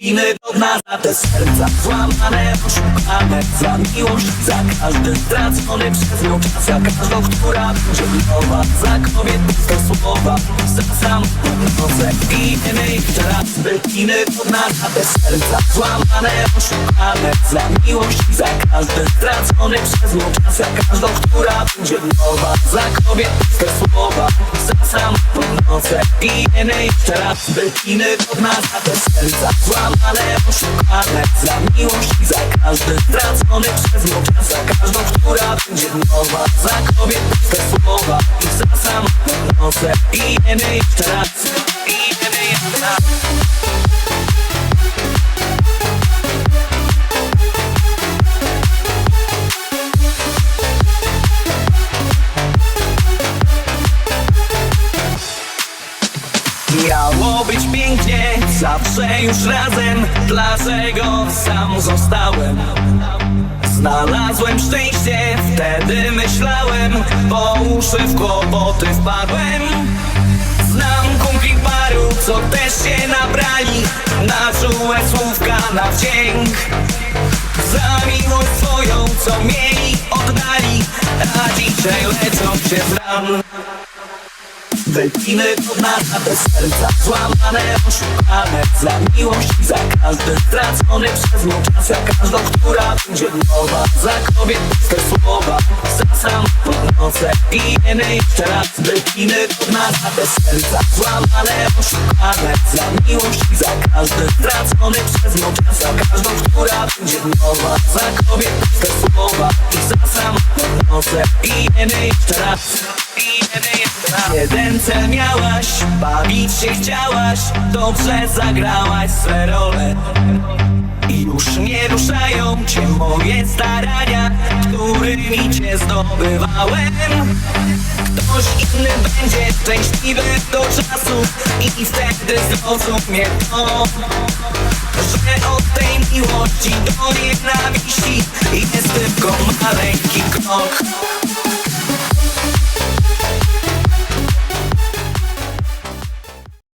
Inny od nas, a te serca złamane, oszukane Za miłość, za każdy stracony przez nią czas Za każdą, która będzie nowa Za kobietę słowa Za samotną nocę I nie jeszcze raz by inny od nas, a te serca złamane, oszukane Za miłość, za każdy stracony przez nią czas Za każdą, która będzie nowa Za kobietę słowa Za samotną I nie jeszcze raz by inny od nas, a te serca złamane, oszukane. Za miłość i za każdy stracony przez czas Za każdą, która będzie nowa. Za kobietę słowa i za samotną nocę I nie jeszcze raz Miało być pięknie, zawsze już razem. Dlaczego sam zostałem? Znalazłem szczęście, wtedy myślałem Po uszy w kłopoty wpadłem. Znam kumpli paru, co też się nabrali Na czułe słówka, na wdzięk. Za miłość swoją, co mieli, oddali A dzisiaj leczą się z ran Wypiny od nas na te serca. Złamane, oszukane Za miłość i za każdy stracony przez nią czas Za każdą, która będzie nowa. Za kobietę słowa Za samotną nocę I nie jeszcze raz Wypiny od nas na te serca. Złamane, oszukane Za miłość i za każdy stracony przez nią czas Za każdą, która będzie nowa. Za kobietę słowa Za samotną nocę I nie jeszcze raz I nie jeszcze raz Jeden cel miałaś, bawić się chciałaś Dobrze zagrałaś swe role. I już nie ruszają cię moje starania Którymi cię zdobywałem. Ktoś inny będzie szczęśliwy do czasu I wtedy zrozumie to Że od tej miłości do nienawiści Jest tylko maleńki krok